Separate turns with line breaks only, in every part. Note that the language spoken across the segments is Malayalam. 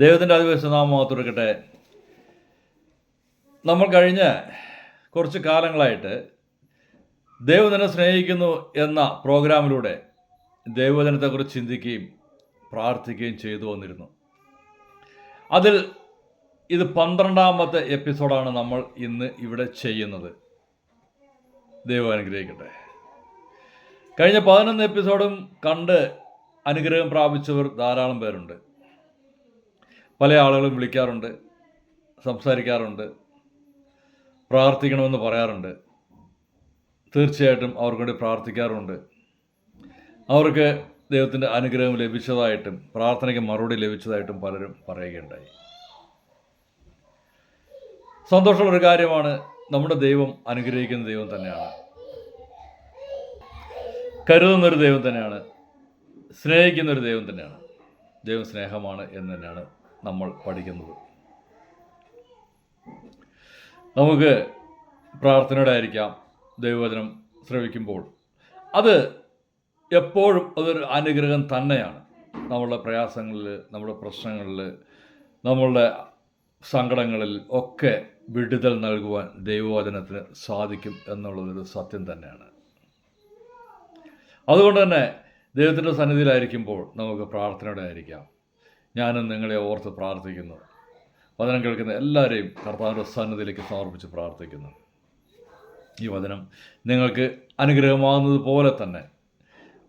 ദൈവത്തിന്റെ അതിവശനാമം തുറക്കട്ടെ നമ്മൾ കഴിഞ്ഞ കുറച്ച് കാലങ്ങളായിട്ട് ദൈവദിനെ സ്നേഹിക്കുന്നു എന്ന പ്രോഗ്രാമിലൂടെ ദൈവജനത്തെക്കുറിച്ച് ചിന്തിക്കുകയും പ്രാർത്ഥിക്കുകയും ചെയ്തു വന്നിരുന്നു. അതിൽ ഇത് പന്ത്രണ്ടാമത്തെ എപ്പിസോഡാണ് നമ്മൾ ഇന്ന് ഇവിടെ ചെയ്യുന്നത്. ദൈവം അനുഗ്രഹിക്കട്ടെ. കഴിഞ്ഞ പതിനൊന്ന് എപ്പിസോഡും കണ്ട് അനുഗ്രഹം പ്രാപിച്ചവർ ധാരാളം പേരുണ്ട്. പല ആളുകളും വിളിക്കാറുണ്ട് സംസാരിക്കാറുണ്ട് പ്രാർത്ഥിക്കണമെന്ന് പറയാറുണ്ട്. തീർച്ചയായിട്ടും അവർക്ക് വേണ്ടി പ്രാർത്ഥിക്കാറുണ്ട്. അവർക്ക് ദൈവത്തിന്റെ അനുഗ്രഹം ലഭിച്ചതായിട്ടും പ്രാർത്ഥനയ്ക്ക് മറുപടി ലഭിച്ചതായിട്ടും പലരും പറയുകയുണ്ടായി. സന്തോഷമുള്ളൊരു കാര്യമാണ് നമ്മുടെ ദൈവം അനുഗ്രഹിക്കുന്ന ദൈവം തന്നെയാണ്. കരുതുന്നൊരു ദൈവം തന്നെയാണ്. സ്നേഹിക്കുന്നൊരു ദൈവം തന്നെയാണ്. ദൈവം സ്നേഹമാണ് എന്ന് തന്നെയാണ് നമ്മൾ പഠിക്കുന്നത്. നമുക്ക് പ്രാർത്ഥനയുടെ ആയിരിക്കാം ദൈവവചനം ശ്രവിക്കുമ്പോൾ. അത് എപ്പോഴും അതൊരു അനുഗ്രഹം തന്നെയാണ്. നമ്മളുടെ പ്രയാസങ്ങളിൽ നമ്മുടെ പ്രശ്നങ്ങളിൽ നമ്മളുടെ സങ്കടങ്ങളിൽ ഒക്കെ വിടുതൽ നൽകുവാൻ ദൈവവചനത്തിന് സാധിക്കും എന്നുള്ളതൊരു സത്യം തന്നെയാണ്. അതുകൊണ്ട് തന്നെ ദൈവത്തിന്റെ സന്നിധിയിലായിരിക്കുമ്പോൾ നമുക്ക് പ്രാർത്ഥനയുടെ ആയിരിക്കാം ഞാനും നിങ്ങളെ ഓർത്ത് പ്രാർത്ഥിക്കുന്നു. വചനം കേൾക്കുന്ന എല്ലാവരെയും കർത്താവിന്റെ സന്നദ്ധയിലേക്ക് സമർപ്പിച്ച് പ്രാർത്ഥിക്കുന്നു. ഈ വചനം നിങ്ങൾക്ക് അനുഗ്രഹമാകുന്നത് പോലെ തന്നെ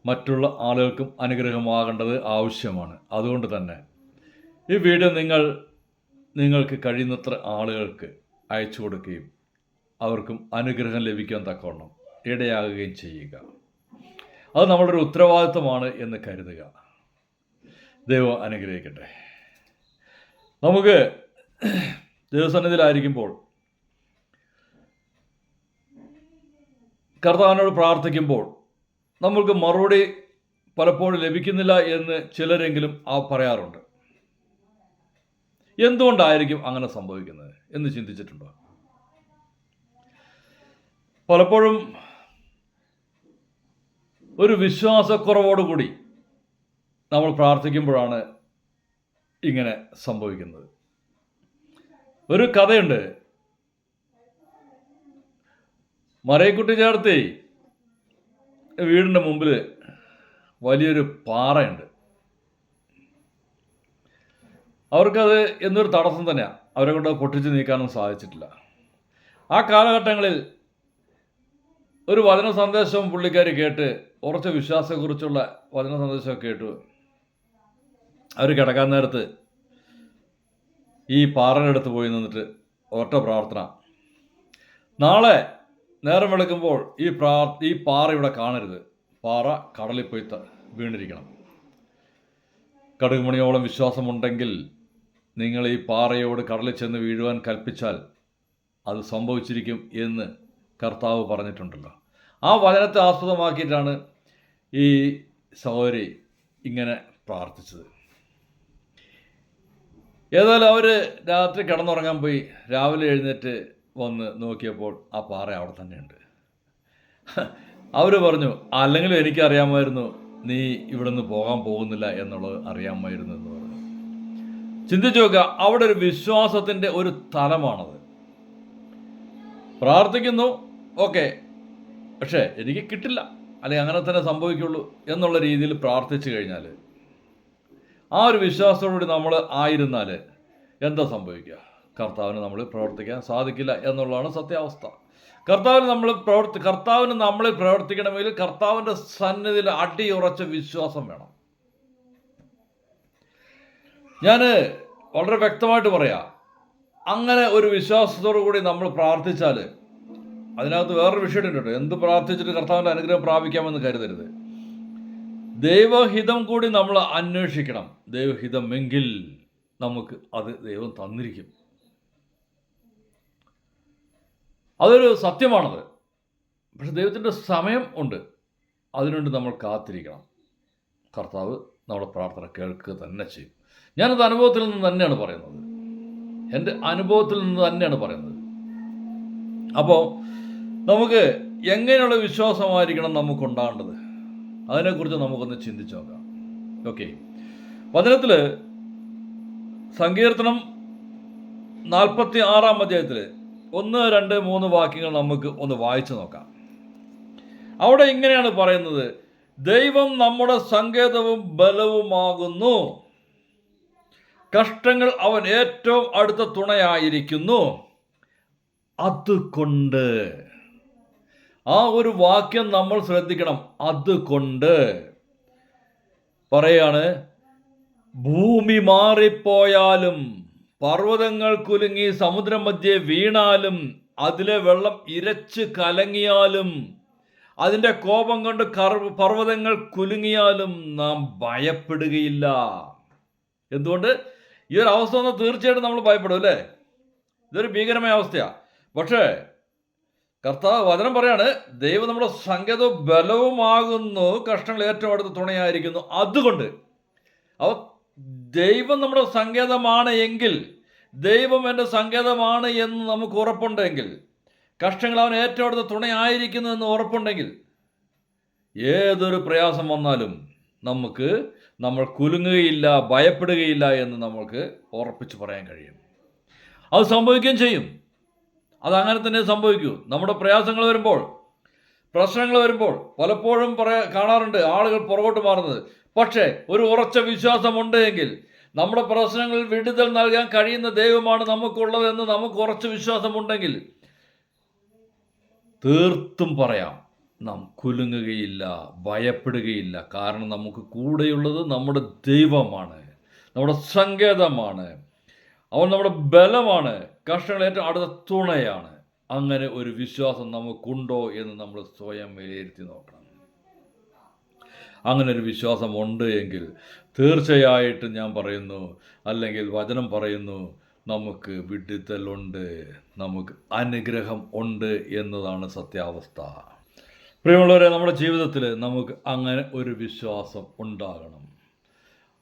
മറ്റുള്ള ആളുകൾക്കും അനുഗ്രഹമാകേണ്ടത് ആവശ്യമാണ്. അതുകൊണ്ട് തന്നെ ഈ വീഡിയോ നിങ്ങൾ നിങ്ങൾക്ക് കഴിയുന്നത്ര ആളുകൾക്ക് അയച്ചു കൊടുക്കുകയും അവർക്കും അനുഗ്രഹം ലഭിക്കാൻ തക്കവണ്ണം ഇടയാകുകയും ചെയ്യുക. അത് നമ്മളുടെ ഒരു ഉത്തരവാദിത്വമാണ് എന്ന് കരുതുക. ദൈവം അനുഗ്രഹിക്കട്ടെ. നമുക്ക് ദൈവസന്നിധിയിലായിരിക്കുമ്പോൾ കർത്താവിനോട് പ്രാർത്ഥിക്കുമ്പോൾ നമ്മൾക്ക് മറുപടി പലപ്പോഴും ലഭിക്കുന്നില്ല എന്ന് ചിലരെങ്കിലും ആ പറയാറുണ്ട്. എന്തുകൊണ്ടായിരിക്കും അങ്ങനെ സംഭവിക്കുന്നത് എന്ന് ചിന്തിച്ചിട്ടുണ്ടോ? പലപ്പോഴും ഒരു വിശ്വാസക്കുറവോടുകൂടി നമ്മൾ പ്രാർത്ഥിക്കുമ്പോഴാണ് ഇങ്ങനെ സംഭവിക്കുന്നത്. ഒരു കഥയുണ്ട്. മറയക്കുട്ടി ചേർത്തി വീടിന്റെ മുമ്പിൽ വലിയൊരു പാറയുണ്ട്. അവർക്കത് എന്നൊരു തടസ്സം തന്നെയാണ് അവരെ കൊണ്ട് പൊട്ടിച്ച് നീക്കാനും സാധിച്ചിട്ടില്ല. ആ കാലഘട്ടങ്ങളിൽ ഒരു വചന സന്ദേശം പുള്ളിക്കാർ കേട്ട് ഉറച്ച വിശ്വാസത്തെക്കുറിച്ചുള്ള വചന സന്ദേശമൊക്കെ കേട്ടു. അവർ കിടക്കാൻ നേരത്ത് ഈ പാറയുടെ അടുത്ത് പോയി നിന്നിട്ട് ഒറ്റ പ്രാർത്ഥന. നാളെ നേരം വെളുക്കുമ്പോൾ ഈ പ്രാ ഈ പാറ ഇവിടെ കാണരുത്. പാറ കടലിൽ പോയി വീണിരിക്കണം. കടുകുമണിയോളം വിശ്വാസമുണ്ടെങ്കിൽ നിങ്ങൾ ഈ പാറയോട് കടലിൽ ചെന്ന് വീഴുവാൻ കൽപ്പിച്ചാൽ അത് സംഭവിച്ചിരിക്കും എന്ന് കർത്താവ് പറഞ്ഞിട്ടുണ്ടല്ലോ. ആ വചനത്തെ ആസ്പദമാക്കിയിട്ടാണ് ഈ സഹോദരി ഇങ്ങനെ പ്രാർത്ഥിച്ചത്. ഏതായാലും അവർ രാത്രി കിടന്നുറങ്ങാൻ പോയി. രാവിലെ എഴുന്നേറ്റ് വന്ന് നോക്കിയപ്പോൾ ആ പാറ അവിടെ തന്നെയുണ്ട്. അവർ പറഞ്ഞു അല്ലെങ്കിലും എനിക്കറിയാമായിരുന്നു നീ ഇവിടെ നിന്ന് പോകാൻ പോകുന്നില്ല എന്നുള്ളത് അറിയാമായിരുന്നു എന്ന് പറഞ്ഞു. ചിന്തിച്ചു നോക്കുക അവിടെ ഒരു വിശ്വാസത്തിന്റെ ഒരു തലമാണത്. പ്രാർത്ഥിക്കുന്നു ഓക്കെ. പക്ഷേ എനിക്ക് കിട്ടില്ല. അല്ലെങ്കിൽ അങ്ങനെ തന്നെ സംഭവിക്കുള്ളൂ എന്നുള്ള രീതിയിൽ പ്രാർത്ഥിച്ചു കഴിഞ്ഞാൽ ആ ഒരു വിശ്വാസത്തോടുകൂടി നമ്മൾ ആയിരുന്നാൽ എന്താ സംഭവിക്കുക? കർത്താവിന് നമ്മൾ പ്രവർത്തിക്കാൻ സാധിക്കില്ല എന്നുള്ളതാണ് സത്യാവസ്ഥ. കർത്താവിന് നമ്മൾ പ്രവർത്തി കർത്താവിന് നമ്മൾ പ്രവർത്തിക്കണമെങ്കിൽ കർത്താവിന്റെ സന്നിധിയിൽ അടിയുറച്ച വിശ്വാസം വേണം. ഞാൻ വളരെ വ്യക്തമായിട്ട് പറയാം. അങ്ങനെ ഒരു വിശ്വാസത്തോടു കൂടി നമ്മൾ പ്രാർത്ഥിച്ചാൽ അതിനകത്ത് വേറൊരു വിഷയം ഉണ്ട് എന്ത് പ്രാർത്ഥിച്ചിട്ട് കർത്താവിന്റെ അനുഗ്രഹം പ്രാപിക്കാമെന്ന് കരുതരുത്. ദൈവഹിതം കൂടി നമ്മൾ അന്വേഷിക്കണം. ദൈവഹിതമെങ്കിൽ നമുക്ക് അത് ദൈവം തന്നിരിക്കും. അതൊരു സത്യമാണത്. പക്ഷെ ദൈവത്തിന്റെ സമയം ഉണ്ട്. അതിനുവേണ്ടി നമ്മൾ കാത്തിരിക്കണം. കർത്താവ് നമ്മുടെ പ്രാർത്ഥന കേൾക്കുക തന്നെ ചെയ്യും. ഞാനത് അനുഭവത്തിൽ നിന്ന് തന്നെയാണ് പറയുന്നത്. എന്റെ അനുഭവത്തിൽ നിന്ന് തന്നെയാണ് പറയുന്നത്. അപ്പോൾ നമുക്ക് എങ്ങനെയുള്ള വിശ്വാസമായിരിക്കണം നമുക്കുണ്ടാകേണ്ടത്? അതിനെക്കുറിച്ച് നമുക്കൊന്ന് ചിന്തിച്ച് നോക്കാം. ഓക്കെ വചനത്തിൽ സങ്കീർത്തനം നാൽപ്പത്തി ആറാം അധ്യായത്തിൽ ഒന്ന് രണ്ട് മൂന്ന് വാക്യങ്ങൾ നമുക്ക് ഒന്ന് വായിച്ചു നോക്കാം. അവിടെ ഇങ്ങനെയാണ് പറയുന്നത്. ദൈവം നമ്മുടെ സങ്കേതവും ബലവുമാകുന്നു. കഷ്ടങ്ങൾ അവൻ ഏറ്റവും അടുത്ത തുണയായിരിക്കുന്നു. അതുകൊണ്ട് ആ ഒരു വാക്യം നമ്മൾ ശ്രദ്ധിക്കണം. അതുകൊണ്ട് പറയാണ് ഭൂമി മാറിപ്പോയാലും പർവതങ്ങൾ കുലുങ്ങി സമുദ്രമധ്യേ വീണാലും അതിലെ വെള്ളം ഇരച്ച് കലങ്ങിയാലും അതിന്റെ കോപം കൊണ്ട് കർവ് പർവതങ്ങൾ കുലുങ്ങിയാലും നാം ഭയപ്പെടുകയില്ല. എന്തുകൊണ്ട്? ഈ ഒരു അവസ്ഥ വന്നാൽ തീർച്ചയായിട്ടും നമ്മൾ ഭയപ്പെടും അല്ലേ? ഇതൊരു ഭീകരമായ അവസ്ഥയാണ് പക്ഷേ കർത്താവ് വചനം പറയാണ് ദൈവം നമ്മുടെ സംഗതവും ബലവുമാകുന്നു കഷ്ടങ്ങൾ ഏറ്റവും അടുത്ത് തുണയായിരിക്കുന്നു. അതുകൊണ്ട് അവ ദൈവം നമ്മുടെ സങ്കേതമാണ് എങ്കിൽ ദൈവം എന്റെ സങ്കേതമാണ് എന്ന് നമുക്ക് ഉറപ്പുണ്ടെങ്കിൽ കഷ്ടങ്ങൾ അവൻ ഏറ്റവും അടുത്ത തുണയായിരിക്കുന്നു എന്ന് ഉറപ്പുണ്ടെങ്കിൽ ഏതൊരു പ്രയാസം വന്നാലും നമുക്ക് നമ്മൾ കുലുങ്ങുകയില്ല ഭയപ്പെടുകയില്ല എന്ന് നമുക്ക് ഉറപ്പിച്ച് പറയാൻ കഴിയും. അത് സംഭവിക്കുകയും ചെയ്യും. അതങ്ങനെ തന്നെ സംഭവിക്കൂ. നമ്മുടെ പ്രയാസങ്ങൾ വരുമ്പോൾ പ്രശ്നങ്ങൾ വരുമ്പോൾ പലപ്പോഴും പറയാ കാണാറുണ്ട് ആളുകൾ പുറകോട്ട് മാറുന്നത്. പക്ഷേ ഒരു ഉറച്ച വിശ്വാസമുണ്ട് എങ്കിൽ നമ്മുടെ പ്രശ്നങ്ങളിൽ വിടുതൽ നൽകാൻ കഴിയുന്ന ദൈവമാണ് നമുക്കുള്ളതെന്ന് നമുക്ക് ഉറച്ച വിശ്വാസമുണ്ടെങ്കിൽ തീർത്തും പറയാം നാം കുലുങ്ങുകയില്ല ഭയപ്പെടുകയില്ല. കാരണം നമുക്ക് കൂടെയുള്ളത് നമ്മുടെ ദൈവമാണ്. നമ്മുടെ സങ്കേതമാണ്. അവൻ നമ്മുടെ ബലമാണ്. കഷ്ടങ്ങൾ ഏറ്റവും അടുത്ത തുണയാണ്. അങ്ങനെ ഒരു വിശ്വാസം നമുക്കുണ്ടോ എന്ന് നമ്മൾ സ്വയം വിലയിരുത്തി നോക്കണം. അങ്ങനെ ഒരു വിശ്വാസം ഉണ്ട് എങ്കിൽ തീർച്ചയായിട്ടും ഞാൻ പറയുന്നു അല്ലെങ്കിൽ വചനം പറയുന്നു നമുക്ക് വിഡിത്തലുണ്ട് നമുക്ക് അനുഗ്രഹം ഉണ്ട് എന്നതാണ് സത്യാവസ്ഥ. പ്രിയമുള്ളവരെ നമ്മുടെ ജീവിതത്തിൽ നമുക്ക് അങ്ങനെ ഒരു വിശ്വാസം ഉണ്ടാകണം.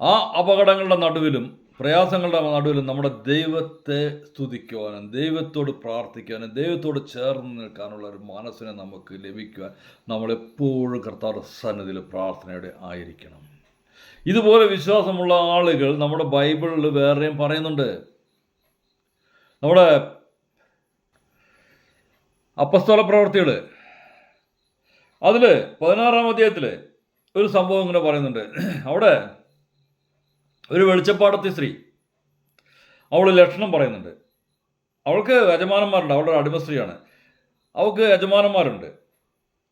ആ അപകടങ്ങളുടെ നടുവിലും പ്രയാസങ്ങളുടെ നടുവിലും നമ്മുടെ ദൈവത്തെ സ്തുതിക്കുവാനും ദൈവത്തോട് പ്രാർത്ഥിക്കുവാനും ദൈവത്തോട് ചേർന്ന് നിൽക്കാനുള്ള ഒരു മനസ്സിനെ നമുക്ക് ലഭിക്കുവാൻ നമ്മളെപ്പോഴും കർത്താവ് സന്നിധിയിൽ പ്രാർത്ഥനയുടെ ആയിരിക്കണം. ഇതുപോലെ വിശ്വാസമുള്ള ആളുകൾ നമ്മുടെ ബൈബിളിൽ വേറെയും പറയുന്നുണ്ട്. നമ്മുടെ അപ്പസ്തോല പ്രവർത്തികൾ അതിൽ പതിനാറാം അധ്യായത്തിൽ ഒരു സംഭവം ഇങ്ങനെ പറയുന്നുണ്ട്. അവിടെ ഒരു വെളിച്ചപ്പാടത്തി സ്ത്രീ. അവൾ ലക്ഷണം പറയുന്നുണ്ട്. അവൾക്ക് യജമാനന്മാരുണ്ട്. അവളുടെ അടിമ സ്ത്രീയാണ്. അവൾക്ക് യജമാനന്മാരുണ്ട്.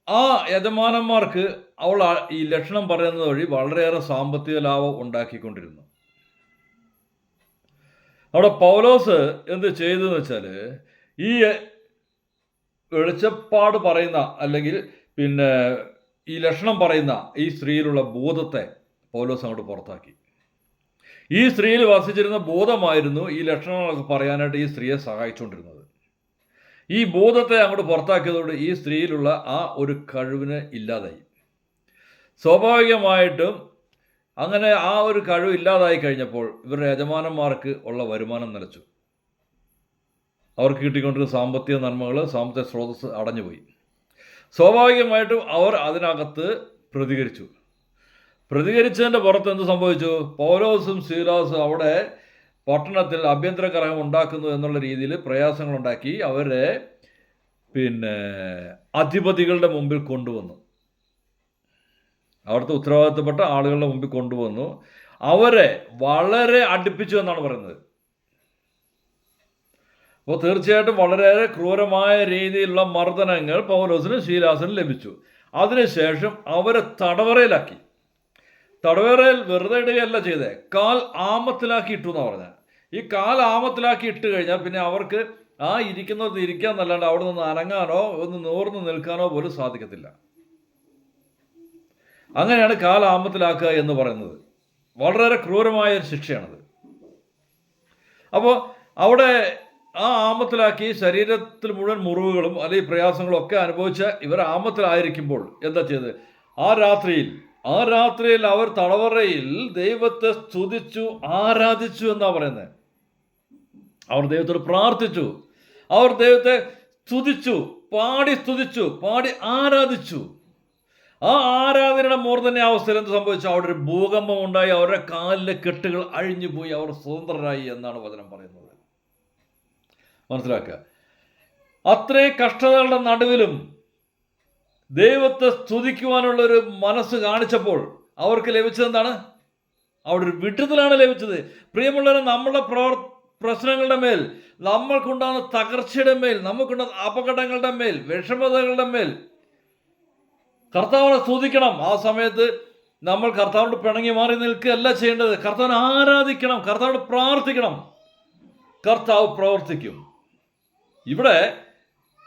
ആ യജമാനന്മാർക്ക് അവൾ ഈ ലക്ഷണം പറയുന്നത് വഴി വളരെയേറെ സാമ്പത്തിക ലാഭം ഉണ്ടാക്കിക്കൊണ്ടിരുന്നു. അവിടെ പൗലോസ് എന്ത് ചെയ്തു എന്ന് വെച്ചാൽ ഈ വെളിച്ചപ്പാട് പറയുന്ന അല്ലെങ്കിൽ പിന്നെ ഈ ലക്ഷണം പറയുന്ന ഈ സ്ത്രീയിലുള്ള ബോധത്തെ പൗലോസ് അങ്ങോട്ട് പുറത്താക്കി. ഈ സ്ത്രീയിൽ വസിച്ചിരുന്ന ബോധമായിരുന്നു ഈ ലക്ഷണങ്ങളൊക്കെ പറയാനായിട്ട് ഈ സ്ത്രീയെ സഹായിച്ചുകൊണ്ടിരുന്നത് ഈ ബോധത്തെ അങ്ങോട്ട് പുറത്താക്കിയതോടെ ഈ സ്ത്രീയിലുള്ള ആ ഒരു കഴിവിന് ഇല്ലാതായി. സ്വാഭാവികമായിട്ടും അങ്ങനെ ആ ഒരു കഴിവ് ഇല്ലാതായി കഴിഞ്ഞപ്പോൾ ഇവരുടെ യജമാനന്മാർക്ക് ഉള്ള വരുമാനം നിലച്ചു. അവർക്ക് കിട്ടിക്കൊണ്ടിരുന്ന സാമ്പത്തിക നന്മകൾ സാമ്പത്തിക സ്രോതസ് അടഞ്ഞുപോയി. സ്വാഭാവികമായിട്ടും അവർ അതിനകത്ത് പ്രതികരിച്ചു. പ്രതികരിച്ചതിന്റെ പുറത്ത് എന്ത് സംഭവിച്ചു? പൗലോസും സീലാസും അവിടെ പട്ടണത്തിൽ ആഭ്യന്തര കലഹം ഉണ്ടാക്കുന്നു എന്നുള്ള രീതിയിൽ പ്രയാസങ്ങളുണ്ടാക്കി അവരെ പിന്നെ അധിപതികളുടെ മുമ്പിൽ കൊണ്ടുവന്നു. അവിടുത്തെ ഉത്തരവാദിത്തപ്പെട്ട ആളുകളുടെ മുമ്പിൽ കൊണ്ടുവന്നു. അവരെ വളരെ അടുപ്പിച്ചു എന്നാണ് പറയുന്നത്. അപ്പോൾ തീർച്ചയായിട്ടും വളരെയേറെ ക്രൂരമായ രീതിയിലുള്ള മർദ്ദനങ്ങൾ പൗലോസിനും ശീലാസിനും ലഭിച്ചു. അതിനുശേഷം അവരെ തടവറയിലാക്കി. തടവറയിൽ വെറുതെ ഇടുകയല്ല ചെയ്തേ. കാൽ ആമത്തിലാക്കി ഇട്ടു എന്നാണ് പറഞ്ഞത് ഈ കാൽ ആമത്തിലാക്കി ഇട്ട് കഴിഞ്ഞാൽ പിന്നെ അവർക്ക് ആ ഇരിക്കുന്നത് ഇരിക്കാന്നല്ലാണ്ട് അവിടെ നിന്ന് അനങ്ങാനോ ഒന്ന് നൂർന്ന് നിൽക്കാനോ പോലും സാധിക്കത്തില്ല. അങ്ങനെയാണ് കാൽ ആമത്തിലാക്കുക എന്ന് പറയുന്നത്. വളരെ ക്രൂരമായ ഒരു ശിക്ഷയാണത്. അപ്പോൾ അവിടെ ആ ആമത്തിലാക്കി ശരീരത്തിൽ മുഴുവൻ മുറിവുകളും അല്ലെങ്കിൽ പ്രയാസങ്ങളും ഒക്കെ അനുഭവിച്ച ഇവർ ആമത്തിലായിരിക്കുമ്പോൾ എന്താ ചെയ്തത്? ആ രാത്രിയിൽ ആ രാത്രിയിൽ അവർ തടവറയിൽ ദൈവത്തെ സ്തുതിച്ചു ആരാധിച്ചു എന്നാ പറയുന്നത് അവർ ദൈവത്തോട് പ്രാർത്ഥിച്ചു. അവർ ദൈവത്തെ സ്തുതിച്ചു പാടി സ്തുതിച്ചു പാടി ആരാധിച്ചു. ആ ആരാധനയുടെ മൂർധന്യ അവസ്ഥയിൽ എന്ത് സംഭവിച്ചു? അവിടെ ഒരു ഭൂകമ്പം ഉണ്ടായി അവരുടെ കാലിലെ കെട്ടുകൾ അഴിഞ്ഞു പോയി അവർ സ്വതന്ത്രരായി എന്നാണ് വചനം പറയുന്നത്. മനസ്സിലാക്കുക. അത്രയും കഷ്ടതകളുടെ നടുവിലും ദൈവത്തെ സ്തുതിക്കുവാനുള്ള ഒരു മനസ്സ് കാണിച്ചപ്പോൾ അവർക്ക് ലഭിച്ചത് എന്താണ്? അവിടെ ഒരു വിട്ടുതലാണ് ലഭിച്ചത്. പ്രിയമുള്ളവരെ നമ്മുടെ പ്രവർ പ്രശ്നങ്ങളുടെ മേൽ നമ്മൾക്കുണ്ടാകുന്ന തകർച്ചയുടെ മേൽ നമുക്കുണ്ടാകുന്ന അപകടങ്ങളുടെ മേൽ വിഷമതകളുടെ മേൽ കർത്താവിനെ സ്തുതിക്കണം. ആ സമയത്ത് നമ്മൾ കർത്താവിനോട് പിണങ്ങി മാറി നിൽക്കുകയല്ല ചെയ്യേണ്ടത്. കർത്താവിനെ ആരാധിക്കണം. കർത്താവിനോട് പ്രാർത്ഥിക്കണം. കർത്താവ് പ്രവർത്തിക്കും. ഇവിടെ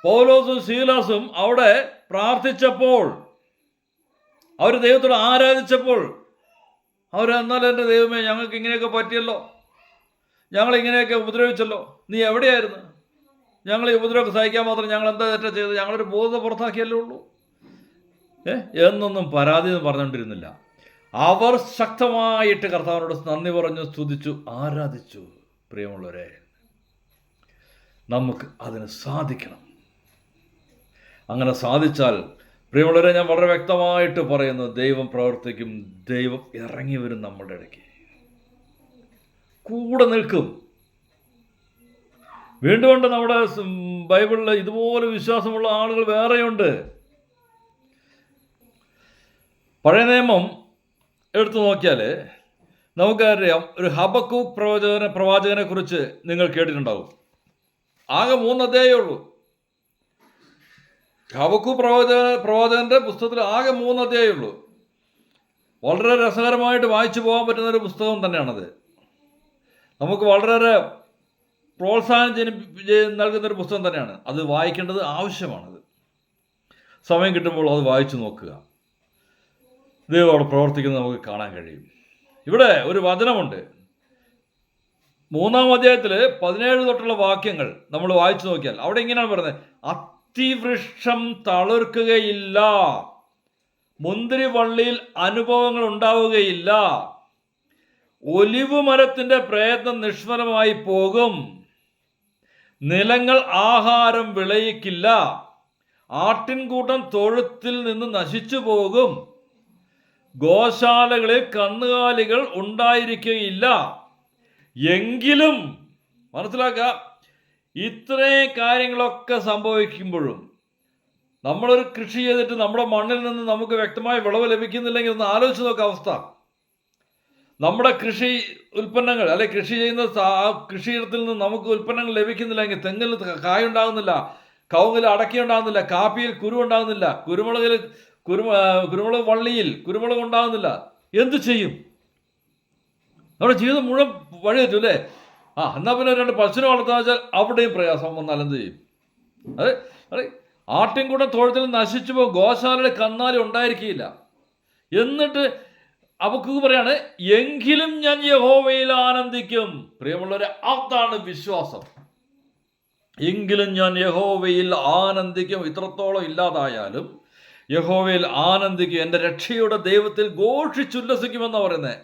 പൗലോസും ശീലാസും അവിടെ പ്രാർത്ഥിച്ചപ്പോൾ അവർ ദൈവത്തോട് ആരാധിച്ചപ്പോൾ അവർ എന്നാൽ എന്റെ ദൈവമേ ഞങ്ങൾക്ക് ഇങ്ങനെയൊക്കെ പറ്റിയല്ലോ. ഞങ്ങൾ ഇങ്ങനെയൊക്കെ ഉപദ്രവിച്ചല്ലോ. നീ എവിടെയായിരുന്നു? ഞങ്ങൾ ഈ ഉപദ്രവം സഹിക്കാൻ മാത്രം ഞങ്ങൾ എന്താ തെറ്റാ ചെയ്തത്? ഞങ്ങളൊരു ബോധം പുറത്താക്കിയല്ലേ ഉള്ളൂ. ഏ? എന്നൊന്നും പരാതി എന്ന് പറഞ്ഞുകൊണ്ടിരുന്നില്ല. അവർ ശക്തമായിട്ട് കർത്താവിനോട് നന്ദി പറഞ്ഞു സ്തുതിച്ചു ആരാധിച്ചു. പ്രിയമുള്ളവരെ നമുക്ക് അതിന് സാധിക്കണം. അങ്ങനെ സാധിച്ചാൽ. പ്രിയമുള്ളവരെ ഞാൻ വളരെ വ്യക്തമായിട്ട് പറയുന്നു ദൈവം പ്രവർത്തിക്കും ദൈവം ഇറങ്ങി വരും നമ്മുടെ ഇടയ്ക്ക്. കൂടെ നിൽക്കും. വീണ്ടും ഉണ്ട് നമ്മുടെ ബൈബിളിൽ ഇതുപോലെ വിശ്വാസമുള്ള ആളുകൾ വേറെയുണ്ട്. പഴയ നിയമം എടുത്തു നോക്കിയാൽ നമുക്കറിയാം ഒരു ഹബക്കു പ്രവചന പ്രവാചകനെ കുറിച്ച് നിങ്ങൾ കേട്ടിട്ടുണ്ടാവും. ആകെ മൂന്ന് ഉള്ളൂ. ഹബക്കു പ്രവാചക പ്രവോചകന്റെ പുസ്തകത്തിൽ ആകെ മൂന്ന് അധ്യായമേ ഉള്ളൂ വളരെ രസകരമായിട്ട് വായിച്ചു പോകാൻ പറ്റുന്ന ഒരു പുസ്തകം തന്നെയാണത്. നമുക്ക് വളരെ പ്രോത്സാഹനം നൽകുന്ന ഒരു പുസ്തകം തന്നെയാണ്. അത് വായിക്കേണ്ടത് ആവശ്യമാണത്. സമയം കിട്ടുമ്പോൾ അത് വായിച്ചു നോക്കുക. ദൈവം അവിടെ പ്രവർത്തിക്കുന്നത് നമുക്ക് കാണാൻ കഴിയും. ഇവിടെ ഒരു വചനമുണ്ട്. മൂന്നാം അധ്യായത്തിൽ പതിനേഴ് തൊട്ടുള്ള വാക്യങ്ങൾ നമ്മൾ വായിച്ചു നോക്കിയാൽ അവിടെ ഇങ്ങനെയാണ് പറയുന്നത്. അതിവൃക്ഷം തളിർക്കുകയില്ല. മുന്തിരി വള്ളിയിൽ അനുഭവങ്ങൾ ഉണ്ടാവുകയില്ല. ഒലിവ് മരത്തിന്റെ പ്രയത്നം നിഷ്ഫലമായി പോകും. നിലങ്ങൾ ആഹാരം വിളയിക്കില്ല. ആട്ടിൻകൂട്ടം തൊഴുത്തിൽ നിന്ന് നശിച്ചു പോകും. ഗോശാലകളിൽ കന്നുകാലികൾ ഉണ്ടായിരിക്കുകയില്ല. എങ്കിലും മനസ്സിലാക്കുക ഇത്രയും കാര്യങ്ങളൊക്കെ സംഭവിക്കുമ്പോഴും നമ്മളൊരു കൃഷി ചെയ്തിട്ട് നമ്മുടെ മണ്ണിൽ നിന്ന് നമുക്ക് വ്യക്തമായ വിളവ് ലഭിക്കുന്നില്ലെങ്കിൽ ഒന്ന് ആലോചിച്ച് നോക്ക അവസ്ഥ. നമ്മുടെ കൃഷി ഉൽപ്പന്നങ്ങൾ അല്ലെ കൃഷി ചെയ്യുന്ന കൃഷിയിടത്തിൽ നിന്ന് നമുക്ക് ഉൽപ്പന്നങ്ങൾ ലഭിക്കുന്നില്ലെങ്കിൽ തെങ്ങിൽ കായ ഉണ്ടാകുന്നില്ല കവുങ്ങിൽ അടക്കി ഉണ്ടാകുന്നില്ല കാപ്പിയിൽ കുരു ഉണ്ടാകുന്നില്ല കുരുമുളകിൽ കുരുമ കുരുമുളക് വള്ളിയിൽ കുരുമുളക് ഉണ്ടാകുന്നില്ല എന്തു ചെയ്യും? നമ്മുടെ ജീവിതം മുഴുവൻ വഴി തെറ്റും അല്ലേ? ആ എന്നാൽ പിന്നെ രണ്ട് പശുവിനെ വളർത്താന്ന് വെച്ചാൽ അവിടെയും പ്രയാസം വന്നാൽ എന്ത് ചെയ്യും? അതെ അതെ. ആട്ടിൻകൂടെ തൊഴുത്തിൽ നശിച്ചു പോകും ഗോശാലയുടെ കന്നാലി ഉണ്ടായിരിക്കില്ല. എന്നിട്ട് അവക്ക് പറയാണ് എങ്കിലും ഞാൻ യഹോവയിൽ ആനന്ദിക്കും. പ്രിയമുള്ളവരെ അതാണ് വിശ്വാസം. എങ്കിലും ഞാൻ യഹോവയിൽ ആനന്ദിക്കും. ഇത്രത്തോളം ഇല്ലാതായാലും യഹോവയിൽ ആനന്ദിക്കും. എന്റെ രക്ഷയുടെ ദൈവത്തിൽ ഘോഷിച്ചുല്ലസിക്കുമെന്നാണ് പറയുന്നത്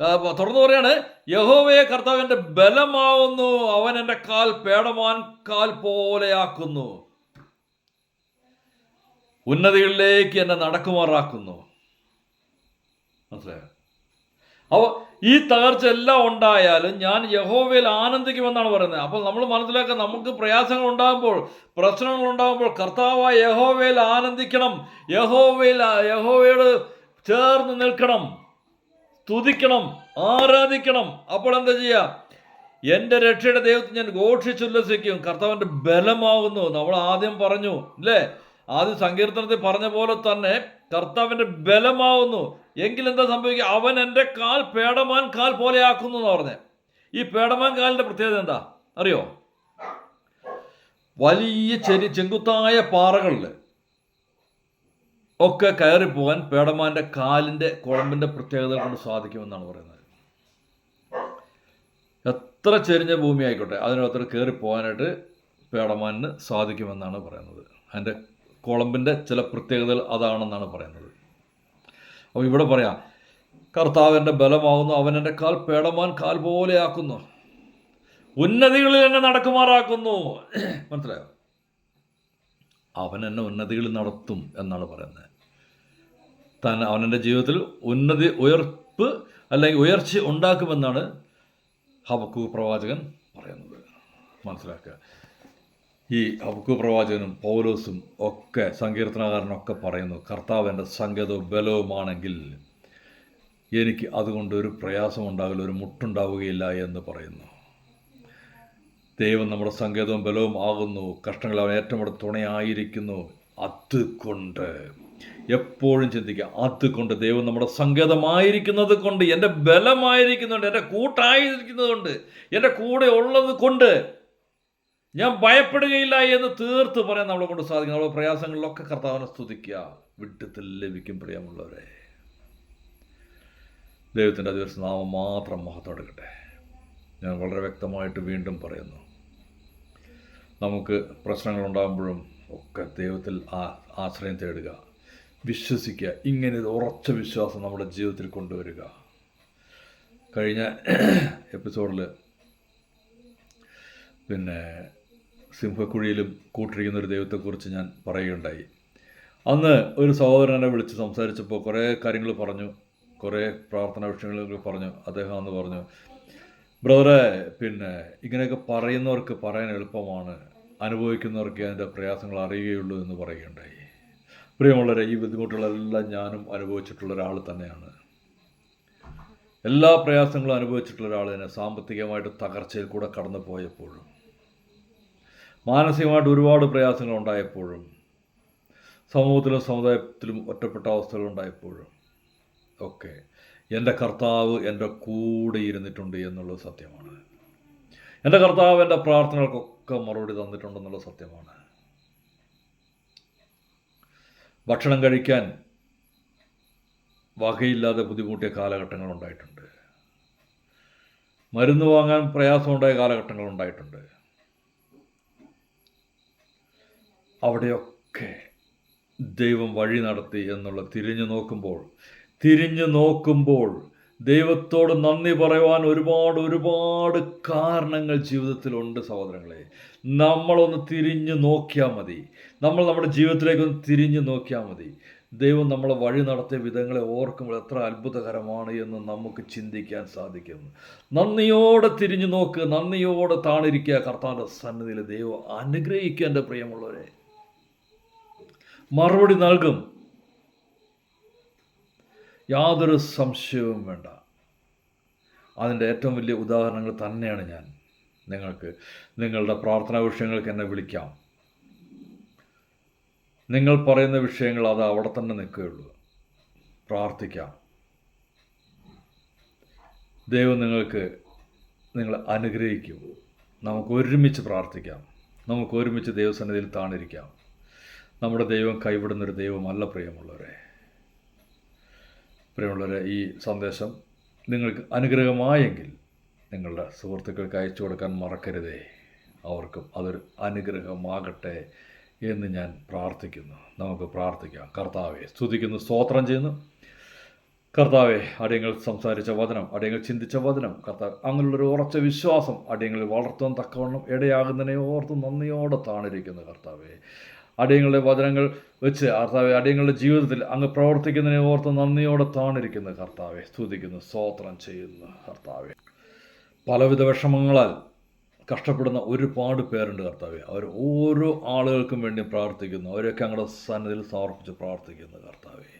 തുറന്നു പറയാണ് യഹോവയെ കർത്താവ് എന്റെ ബലമാവുന്നു അവൻ എന്റെ കാൽ പേടമാൻ കാൽ പോലെയാക്കുന്നു. ഉന്നതികളിലേക്ക് എന്നെ നടക്കുമാറാക്കുന്നു. മനസ്സിലായോ? അപ്പോൾ ഈ തകർച്ച എല്ലാം ഉണ്ടായാലും ഞാൻ യഹോവയിൽ ആനന്ദിക്കുമെന്നാണ് പറയുന്നത്. അപ്പോൾ നമ്മൾ മനസ്സിലാക്കുക നമുക്ക് പ്രയാസങ്ങൾ ഉണ്ടാകുമ്പോൾ പ്രശ്നങ്ങൾ ഉണ്ടാകുമ്പോൾ കർത്താവായ യഹോവയിൽ ആനന്ദിക്കണം. യഹോവയിൽ യഹോവയോട് ചേർന്ന് നിൽക്കണം. സ്തുതിക്കണം ആരാധിക്കണം. അപ്പോൾ എന്താ ചെയ്യുക എന്റെ രക്ഷയുടെ ദൈവത്തെ ഞാൻ ഘോഷിച്ചുല്ലസിക്കും. കർത്താവിന്റെ ബലമാകുന്നു നമ്മൾ ആദ്യം പറഞ്ഞു അല്ലേ? ആദ്യം സങ്കീർത്തനത്തിൽ പറഞ്ഞ പോലെ തന്നെ കർത്താവിന്റെ ബലമാവുന്നു. എങ്കിൽ എന്താ സംഭവിക്കുക? അവൻ എന്റെ കാൽ പേടമാൻ കാൽ പോലെയാക്കുന്നു എന്ന് പറഞ്ഞേ. ഈ പേടമാൻ കാലിന്റെ പ്രത്യേകത എന്താ? അറിയോ? വലിയ ചെരി ചെങ്കുത്തായ പാറകളിൽ ഒക്കെ കയറി പോകാൻ പേടമാന്റെ കാലിന്റെ കുഴമ്പിന്റെ പ്രത്യേകത കൊണ്ട് സാധിക്കുമെന്നാണ് പറയുന്നത്. എത്ര ചെരിഞ്ഞ ഭൂമി ആയിക്കോട്ടെ അതിനകത്ത് കയറി പോകാനായിട്ട് പേടമാനിന് സാധിക്കുമെന്നാണ് പറയുന്നത്. അതിന്റെ കുളമ്പിന്റെ ചില പ്രത്യേകതകൾ അതാണെന്നാണ് പറയുന്നത്. അപ്പോൾ ഇവിടെ പറയാം കർത്താവിന്റെ ബലമാവുന്നു അവൻ എന്റെ കാൽ പേടമാൻ കാൽ പോലെയാക്കുന്നു ഉന്നതികളിൽ എന്നെ നടക്കുമാറാക്കുന്നു. മനസ്സിലായോ? അവൻ എന്നെ ഉന്നതികളിൽ നടത്തും എന്നാണ് പറയുന്നത്. താൻ അവനെന്റെ ജീവിതത്തിൽ ഉന്നതി ഉയർപ്പ് അല്ലെങ്കിൽ ഉയർച്ച ഉണ്ടാക്കുമെന്നാണ് ഹബക്കു പ്രവാചകൻ പറയുന്നത്. മനസ്സിലാക്കുക. ഈ ഹബക്കു പ്രവാചകനും പൗലോസും ഒക്കെ സങ്കീർത്തനകാരനൊക്കെ പറയുന്നു കർത്താവ് എന്റെ സങ്കേതവും ബലവുമാണെങ്കിൽ എനിക്ക് അതുകൊണ്ട് ഒരു പ്രയാസം ഉണ്ടാകില്ല ഒരു മുട്ടുണ്ടാവുകയില്ല എന്ന് പറയുന്നു. ദൈവം നമ്മുടെ സങ്കേതവും ബലവും ആകുന്നു. കഷ്ടങ്ങൾ അവൻ ഏറ്റവും കൂടെ തുണയായിരിക്കുന്നു. അതുകൊണ്ട് എപ്പോഴും ചിന്തിക്കുക അതുകൊണ്ട് ദൈവം നമ്മുടെ സങ്കേതമായിരിക്കുന്നത് കൊണ്ട് എന്റെ ബലമായിരിക്കുന്നുണ്ട് എന്റെ കൂട്ടായിരിക്കുന്നത് കൊണ്ട് എന്റെ കൂടെ ഉള്ളത് കൊണ്ട് ഞാൻ ഭയപ്പെടുകയില്ല എന്ന് തീർത്ത് പറയാൻ നമ്മളെ കൊണ്ട് സാധിക്കും. നമ്മുടെ പ്രയാസങ്ങളിലൊക്കെ കർത്താവിനെ സ്തുതിക്കുക. വിട്ടത്തിൽ ലഭിക്കും പ്രിയമുള്ളവരെ. ദൈവത്തിന്റെ ദിവസം നാമം മാത്രം മഹത്വം എടുക്കട്ടെ. ഞാൻ വളരെ വ്യക്തമായിട്ട് വീണ്ടും പറയുന്നു. നമുക്ക് പ്രശ്നങ്ങളുണ്ടാകുമ്പോഴും ഒക്കെ ദൈവത്തിൽ ആ ആശ്രയം തേടുക. വിശ്വസിക്കുക. ഇങ്ങനെ ഉറച്ച വിശ്വാസം നമ്മുടെ ജീവിതത്തിൽ കൊണ്ടുവരിക. കഴിഞ്ഞ എപ്പിസോഡിൽ പിന്നെ സിംഹക്കുഴിയിലും കൂട്ടിരിക്കുന്ന ഒരു ദൈവത്തെക്കുറിച്ച് ഞാൻ പറയുകയുണ്ടായി. അന്ന് ഒരു സഹോദരനെ വിളിച്ച് സംസാരിച്ചപ്പോൾ കുറേ കാര്യങ്ങൾ പറഞ്ഞു. കുറേ പ്രാർത്ഥനാ വിഷയങ്ങളൊക്കെ പറഞ്ഞു. അദ്ദേഹം അന്ന് പറഞ്ഞു ബ്രദറെ പിന്നെ ഇങ്ങനെയൊക്കെ പറയുന്നവർക്ക് പറയാൻ എളുപ്പമാണ്. അനുഭവിക്കുന്നവർക്ക് അതിന്റെ പ്രയാസങ്ങൾ അറിയുകയുള്ളൂ എന്ന് പറയുകയുണ്ടായി. പ്രിയമുള്ളവരെ ഈ ബുദ്ധിമുട്ടുകളെല്ലാം ഞാനും അനുഭവിച്ചിട്ടുള്ള ഒരാൾ തന്നെയാണ്. എല്ലാ പ്രയാസങ്ങളും അനുഭവിച്ചിട്ടുള്ള ഒരാൾ തന്നെ സാമ്പത്തികമായിട്ട് തകർച്ചയിൽ കൂടെ കടന്നു പോയപ്പോഴും മാനസികമായിട്ട് ഒരുപാട് പ്രയാസങ്ങൾ ഉണ്ടായപ്പോഴും സമൂഹത്തിലും സമുദായത്തിലും ഒറ്റപ്പെട്ട അവസ്ഥകൾ ഉണ്ടായപ്പോഴും ഒക്കെ എന്റെ കർത്താവ് എന്റെ കൂടെ ഇരുന്നിട്ടുണ്ട് എന്നുള്ളത് സത്യമാണ്. എന്റെ കർത്താവ് എന്റെ പ്രാർത്ഥനകൾക്കൊക്കെ മറുപടി തന്നിട്ടുണ്ടെന്നുള്ള സത്യമാണ്. ഭക്ഷണം കഴിക്കാൻ വകയില്ലാതെ ബുദ്ധിമുട്ടിയ കാലഘട്ടങ്ങൾ ഉണ്ടായിട്ടുണ്ട്. മരുന്ന് വാങ്ങാൻ പ്രയാസമുണ്ടായ കാലഘട്ടങ്ങൾ ഉണ്ടായിട്ടുണ്ട്. അവിടെയൊക്കെ ദൈവം വഴി നടത്തി എന്നുള്ള തിരിഞ്ഞു നോക്കുമ്പോൾ തിരിഞ്ഞു നോക്കുമ്പോൾ ദൈവത്തോട് നന്ദി പറയുവാൻ ഒരുപാട് ഒരുപാട് കാരണങ്ങൾ ജീവിതത്തിലുണ്ട് സഹോദരങ്ങളെ. നമ്മളൊന്ന് തിരിഞ്ഞു നോക്കിയാൽ മതി. നമ്മൾ നമ്മുടെ ജീവിതത്തിലേക്ക് ഒന്ന് തിരിഞ്ഞു നോക്കിയാൽ മതി. ദൈവം നമ്മളെ വഴി നടത്തിയ വിധങ്ങളെ ഓർക്കുമ്പോൾ എത്ര അത്ഭുതകരമാണ് എന്ന് നമുക്ക് ചിന്തിക്കാൻ സാധിക്കും. നന്ദിയോടെ തിരിഞ്ഞു നോക്ക് നന്ദിയോടെ താണിരിക്കുക കർത്താവിന്റെ സന്നിധിയിൽ ദൈവം അനുഗ്രഹിക്കുക എന്റെ പ്രിയമുള്ളവരെ. മറുപടി നൽകും. യാതൊരു സംശയവും വേണ്ട. അതിന്റെ ഏറ്റവും വലിയ ഉദാഹരണങ്ങൾ തന്നെയാണ് ഞാൻ നിങ്ങൾക്ക് നിങ്ങളുടെ പ്രാർത്ഥനാ വിഷയങ്ങൾക്ക് എന്നെ വിളിക്കാം. നിങ്ങൾ പറയുന്ന വിഷയങ്ങൾ അത് അവിടെ തന്നെ നിൽക്കുകയുള്ളൂ. പ്രാർത്ഥിക്കാം. ദൈവം നിങ്ങൾക്ക് നിങ്ങളെ അനുഗ്രഹിക്കൂ. നമുക്ക് ഒരുമിച്ച് പ്രാർത്ഥിക്കാം. നമുക്ക് ഒരുമിച്ച് ദൈവസന്നിധിയിൽ താണിരിക്കാം. നമ്മുടെ ദൈവം കൈവിടുന്നൊരു ദൈവമല്ല പ്രിയമുള്ളവരെ. പ്രിയമുള്ളവരെ ഈ സന്ദേശം നിങ്ങൾക്ക് അനുഗ്രഹമായെങ്കിൽ നിങ്ങളുടെ സുഹൃത്തുക്കൾക്ക് അയച്ചു കൊടുക്കാൻ മറക്കരുതേ. അവർക്കും അതൊരു അനുഗ്രഹമാകട്ടെ എന്ന് ഞാൻ പ്രാർത്ഥിക്കുന്നു. നമുക്ക് പ്രാർത്ഥിക്കാം. കർത്താവെ സ്തുതിക്കുന്നു സ്തോത്രം ചെയ്യുന്നു. കർത്താവെ അടിയങ്ങൾ സംസാരിച്ച വചനം അടിയങ്ങൾ ചിന്തിച്ച വചനം കർത്താവ് അങ്ങനെയുള്ളൊരു ഉറച്ച വിശ്വാസം അടിയങ്ങളിൽ വളർത്താൻ തക്കവണ്ണം ഇടയാകുന്നതിനെ ഓർത്ത് നന്ദിയോടെ താണിരിക്കുന്നു കർത്താവെ. അടിയങ്ങളുടെ വചനങ്ങൾ വെച്ച് കർത്താവെ അടിയങ്ങളുടെ ജീവിതത്തിൽ അങ്ങ് പ്രവർത്തിക്കുന്നതിനെ ഓർത്ത് നന്ദിയോടെ താണിരിക്കുന്നു കർത്താവെ സ്തുതിക്കുന്നു സ്തോത്രം ചെയ്യുന്നു കർത്താവെ. പലവിധ വിഷമങ്ങളാൽ കഷ്ടപ്പെടുന്ന ഒരുപാട് പേരുണ്ട് കർത്താവെ. അവർ ഓരോ ആളുകൾക്കും വേണ്ടി പ്രാർത്ഥിക്കുന്നു. അവരെയൊക്കെ അങ്ങയുടെ സന്നിധിയിൽ സമർപ്പിച്ച് പ്രാർത്ഥിക്കുന്നു കർത്താവെ.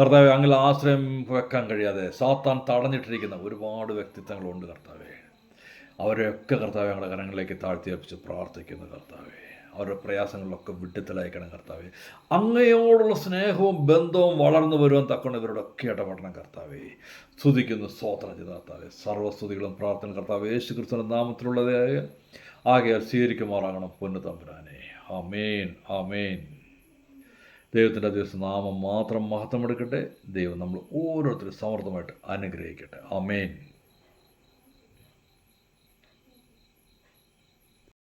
കർത്താവെ അങ്ങനെ ആശ്രയം വെക്കാൻ കഴിയാതെ സാത്താൻ തടഞ്ഞിട്ടിരിക്കുന്ന ഒരുപാട് വ്യക്തിത്വങ്ങളുണ്ട് കർത്താവെ. അവരെയൊക്കെ കർത്താവെ ഞങ്ങളുടെ കരങ്ങളിലേക്ക് താഴ്ത്തിയപ്പിച്ച് പ്രാർത്ഥിക്കുന്നു കർത്താവെ. അവരുടെ പ്രയാസങ്ങളിലൊക്കെ വിട്ടിത്തലയക്കണം കർത്താവെ. അങ്ങയോടുള്ള സ്നേഹവും ബന്ധവും വളർന്നു വരുവാൻ തക്കൊണ്ട് ഇവരോടൊക്കെ ഇടപെടണം കർത്താവെ. സ്തുതിക്കുന്നു സ്തോത്രം ചെയ്ത കർത്താവെ. സർവസ്തുതികളും പ്രാർത്ഥന കർത്താവ്. യേശു ക്രിസ്തുവിന്റെ നാമത്തിലുള്ളതായ ആകയാൽ സ്വീകരിക്കുമാറാകണം പൊന്നു തമ്പുരാനെ. അമേൻ ആമേൻ. ദൈവത്തിന്റെ ദിവസം നാമം മാത്രം മഹത്വമെടുക്കട്ടെ ദൈവം നമ്മൾ ഓരോരുത്തരും സമൃദ്ധമായിട്ട് അനുഗ്രഹിക്കട്ടെ. ആമേൻ.